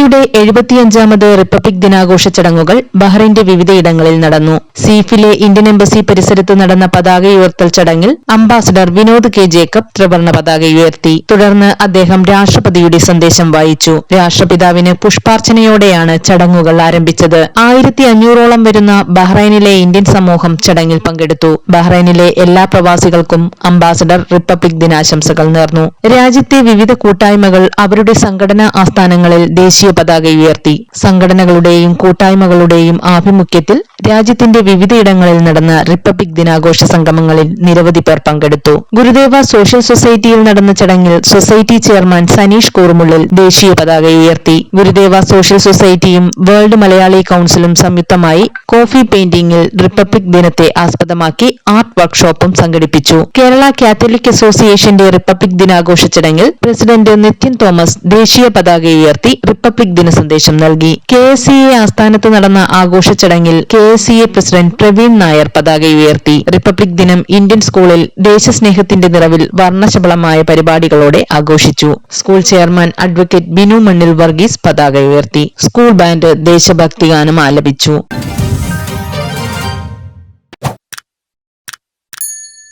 ഇന്ത്യയുടെ എഴുപത്തിയഞ്ചാമത് റിപ്പബ്ലിക് ദിനാഘോഷ ചടങ്ങുകൾ ബഹ്റൈന്റെ വിവിധയിടങ്ങളിൽ നടന്നു. സീഫിലെ ഇന്ത്യൻ എംബസി പരിസരത്ത് നടന്ന പതാക ഉയർത്തൽ ചടങ്ങിൽ അംബാസഡർ വിനോദ് കെ. ജേക്കബ് ത്രിവർണ പതാക ഉയർത്തി. തുടർന്ന് അദ്ദേഹം രാഷ്ട്രപതിയുടെ സന്ദേശം വായിച്ചു. രാഷ്ട്രപിതാവിന് പുഷ്പാർച്ചനയോടെയാണ് ചടങ്ങുകൾ ആരംഭിച്ചത്. ആയിരത്തി അഞ്ഞൂറോളം വരുന്ന ബഹ്റൈനിലെ ഇന്ത്യൻ സമൂഹം ചടങ്ങിൽ പങ്കെടുത്തു. ബഹ്റൈനിലെ എല്ലാ പ്രവാസികൾക്കും അംബാസഡർ റിപ്പബ്ലിക് ദിനാശംസകൾ നേർന്നു. രാജ്യത്തെ വിവിധ കൂട്ടായ്മകൾ അവരുടെ സംഘടനാ ആസ്ഥാനങ്ങളിൽ ദേശീയ പതാക ഉയർത്തി. സംഘടനകളുടെയും കൂട്ടായ്മകളുടെയും ആഭിമുഖ്യത്തിൽ രാജ്യത്തിന്റെ വിവിധയിടങ്ങളിൽ നടന്ന റിപ്പബ്ലിക് ദിനാഘോഷ സംഗമങ്ങളിൽ നിരവധി പേർ പങ്കെടുത്തു. ഗുരുദേവ സോഷ്യൽ സൊസൈറ്റിയിൽ നടന്ന ചടങ്ങിൽ സൊസൈറ്റി ചെയർമാൻ സനീഷ് കൂറുമുള്ളിൽ ദേശീയ പതാക ഉയർത്തി. ഗുരുദേവ സോഷ്യൽ സൊസൈറ്റിയും വേൾഡ് മലയാളി കൌൺസിലും സംയുക്തമായി കോഫി പെയിന്റിംഗിൽ റിപ്പബ്ലിക് ദിനത്തെ ആസ്പദമാക്കി ആർട്ട് വർക്ക്ഷോപ്പും സംഘടിപ്പിച്ചു. കേരള കാത്തലിക് അസോസിയേഷന്റെ റിപ്പബ്ലിക് ദിനാഘോഷ ചടങ്ങിൽ പ്രസിഡന്റ് നിത്യൻ തോമസ് ദേശീയ പതാക ഉയർത്തി റിപ്പബ്ലിക് ദിന സന്ദേശം നൽകി. കെ എസ് സി എ ആസ്ഥാനത്ത് നടന്ന ആഘോഷ ചടങ്ങിൽ K S C A president Praveen Nair പതാക ഉയർത്തി. റിപ്പബ്ലിക് ദിനം ഇന്ത്യൻ സ്കൂളിൽ ദേശസ്നേഹത്തിന്റെ നിറവിൽ വർണശബളമായ പരിപാടികളോടെ ആഘോഷിച്ചു. സ്കൂൾ ചെയർമാൻ അഡ്വക്കേറ്റ് ബിനു മണ്ണിൽ വർഗീസ് പതാക ഉയർത്തി. സ്കൂൾ ബാൻഡ് ദേശഭക്തി ഗാനം ആലപിച്ചു.